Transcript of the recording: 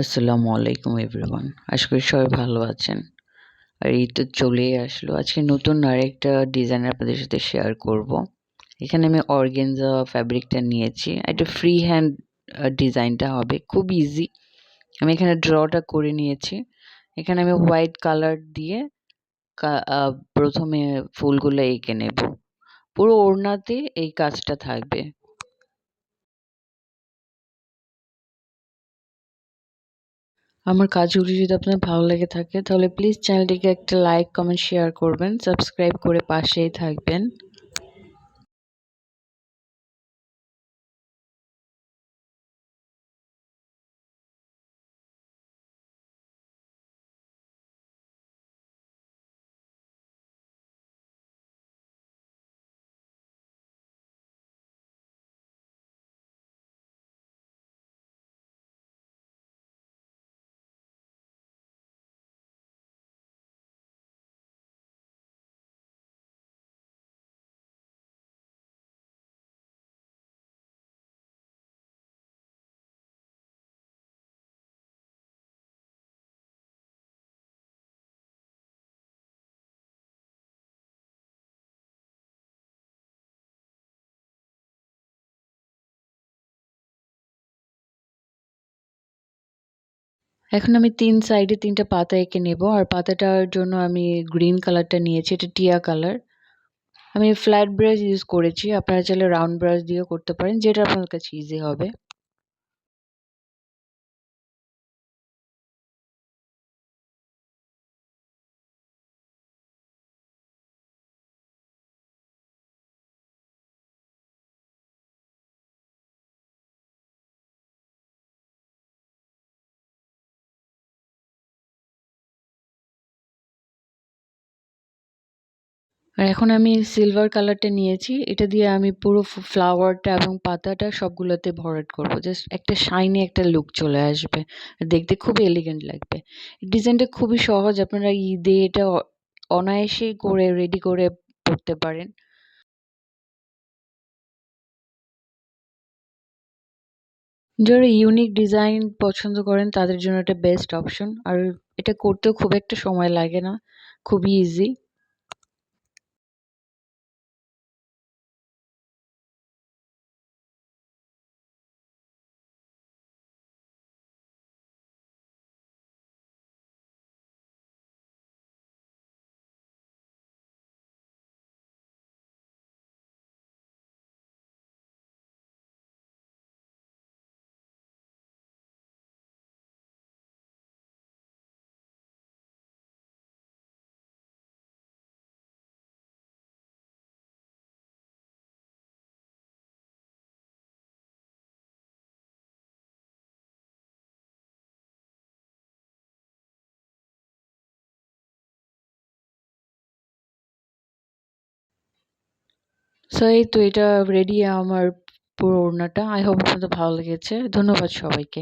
আসসালামু আলাইকুম এভরিওয়ান আশা করি সবাই ভালো আছেন। আর এই তো চলেই আসলো। আজকে নতুন আরেকটা ডিজাইন আপনাদের সাথে শেয়ার করব। এখানে আমি অর্গেনজা ফ্যাব্রিকটা নিয়েছি। একটা ফ্রি হ্যান্ড ডিজাইনটা হবে। খুব ইজি আমি এখানে ড্রটা করে নিয়েছি। এখানে আমি হোয়াইট কালার দিয়ে প্রথমে ফুলগুলো এঁকে নেব। পুরো ওড়নাতে এই কাজটা থাকবে। আমার কাজগুলি যদি আপনার ভালো লেগে থাকে, তাহলে প্লিজ চ্যানেলটিকে একটা লাইক কমেন্ট শেয়ার করবেন সাবস্ক্রাইব করে পাশেই থাকবেন। এখন আমি তিন সাইডে তিনটা পাতা এঁকে নেব। আর পাতাটার জন্য আমি গ্রিন কালারটা নিয়েছি, এটা টিয়া কালার আমি ফ্ল্যাট ব্রাশ ইউজ করেছি, আপনারা চাইলে রাউন্ড ব্রাশ দিয়েও করতে পারেন, যেটা আপনার কাছে ইজি হবে। আর এখন আমি সিলভার কালারটা নিয়েছি। এটা দিয়ে আমি পুরো ফ্লাওয়ারটা এবং পাতাটা সবগুলোতে ভরাট করব। জাস্ট একটা শাইনি একটা লুক চলে আসবে। দেখতে খুবই এলিগেন্ট লাগবে। ডিজাইনটা খুবই সহজ। আপনারা ঈদে এটা অনায়াসেই করে রেডি করে পড়তে পারেন। যারা ইউনিক ডিজাইন পছন্দ করেন, তাদের জন্য এটা বেস্ট অপশন আর এটা করতেও খুব একটা সময় লাগে না। খুবই ইজি সো এই তো এটা রেডি আমার পুরো ওড়নাটা। আই হোপ আপনাদের ভালো লেগেছে। ধন্যবাদ সবাইকে।